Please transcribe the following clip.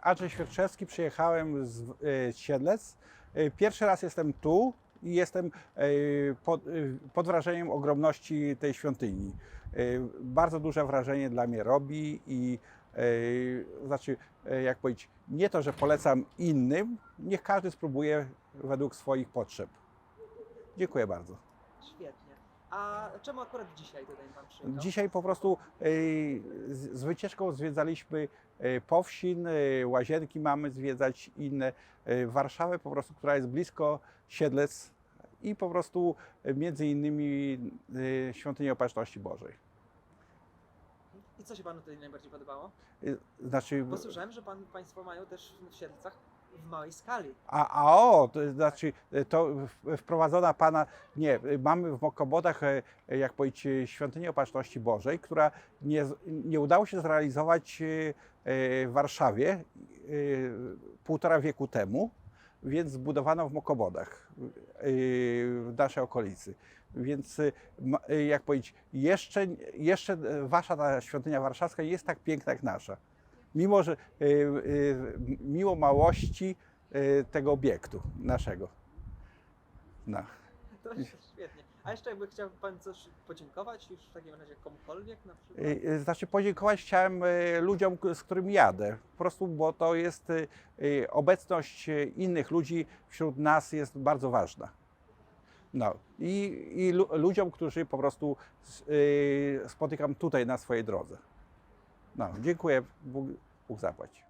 Andrzej Świerczewski, przyjechałem z y, Siedlec. Y, Pierwszy raz jestem tu i jestem y, pod, pod wrażeniem ogromności tej świątyni. Bardzo duże wrażenie dla mnie robi i znaczy, jak powiedzieć, nie to, że polecam innym, niech każdy spróbuje według swoich potrzeb. Dziękuję bardzo. Świetnie. A czemu akurat dzisiaj tutaj Pan przyjechał? Dzisiaj po prostu y, z, wycieczką zwiedzaliśmy y, Powsin, y, Łazienki mamy zwiedzać inne, Warszawę po prostu, która jest blisko Siedlec i po prostu między innymi Świątynię Opatrzności Bożej. I co się Panu tutaj najbardziej podobało? Znaczy, Bo słyszałem, że pan, Państwo mają też w Siedlcach w małej skali. a, a o, to znaczy to wprowadzona Pana, nie, mamy w Mokobodach, y, jak powiedzieć, Świątynię Opatrzności Bożej, która nie, nie udało się zrealizować y, y, w Warszawie półtora wieku temu, więc zbudowano w Mokobodach, w naszej okolicy. Więc jak powiedzieć, jeszcze, jeszcze wasza ta świątynia warszawska jest tak piękna jak nasza. Mimo, że y, y, mimo małości y, tego obiektu naszego. No. To świetnie. A jeszcze jakby chciał Pan coś podziękować już w takim razie komukolwiek na przykład? Znaczy podziękować chciałem ludziom, z którymi jadę. Po prostu, bo to jest obecność innych ludzi wśród nas jest bardzo ważna. No i, i lu- ludziom, którzy po prostu spotykam tutaj na swojej drodze. No, dziękuję. Bóg, Bóg zapłać.